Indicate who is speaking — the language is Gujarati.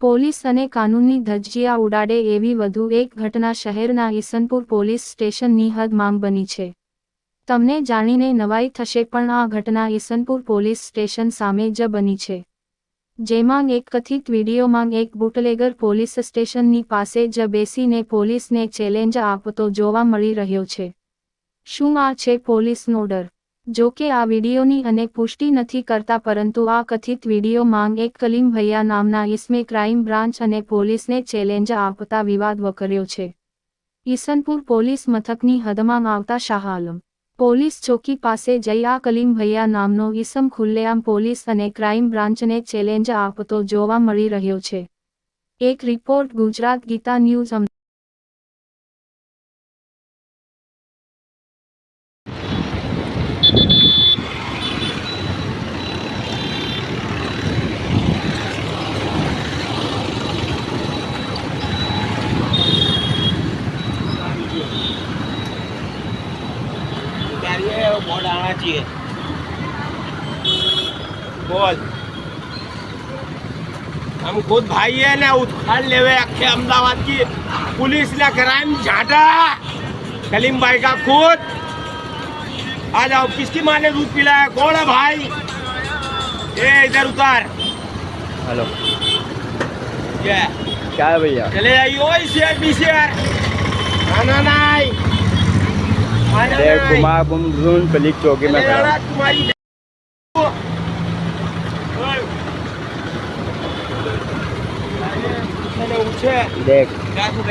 Speaker 1: પોલીસ અને કાનૂનની ધજ્જિયા ઉડાડે એવી વધુ એક ઘટના શહેરના ઈસનપુર પોલીસ સ્ટેશનની હદ માંગ બની છે. તમને જાણીને નવાઈ થશે પણ આ ઘટના ઈસનપુર પોલીસ સ્ટેશન સામે જ બની છે. જેમાં એક કથિત વિડીયોમાં એક બુટલેગર પોલીસ સ્ટેશનની પાસે જ બેસીને પોલીસને ચેલેન્જ આપતો જોવા મળી રહ્યો છે. શું આ છે પોલીસનો ડર? જો કે આ વિડીયોની અને પુષ્ટિ નથી કરતા પરંતુ આ કથિત વીડિયો માંગ એક કલીમ ભૈયા નામના ઇસમે ક્રાઇમ બ્રાન્ચ અને પોલીસને ચેલેન્જ આપતા વિવાદ વકર્યો છે. ઈસનપુર પોલીસ મથકની હદમાં આવતા શાહ આલમ પોલીસ ચોકી પાસે જઈ આ કલીમ ભૈયા નામનો ઈસમ ખુલ્લેઆમ પોલીસ અને ક્રાઇમ બ્રાન્ચને ચેલેન્જ આપતો જોવા મળી રહ્યો છે. એક રિપોર્ટ ગુજરાત ગીતા ન્યૂઝ અમદાવાદ
Speaker 2: उतारिए और बोर्ड आना चाहिए बोल हम खुद भाई है ना उखाड़ लेवे अखे अहमदाबाद की पुलिस ने क्राइम झाटा कलीम भाई का खुद आ जाओ किसकी माँ ने दूध पिलाया कौन है भाई ये इधर उतार
Speaker 3: हेलो
Speaker 2: ये
Speaker 3: क्या है भैया
Speaker 2: चले जाइए ओए शेर बी शेर खाना नहीं खाना
Speaker 3: अरे
Speaker 2: नहीं।
Speaker 3: कुमार बुमजून पलिक चौकी में
Speaker 2: चले
Speaker 3: खड़ा
Speaker 2: जाना
Speaker 3: हूँ।
Speaker 2: तुम्हारी ओए। मैंने पूछे
Speaker 3: देख
Speaker 2: क्या तू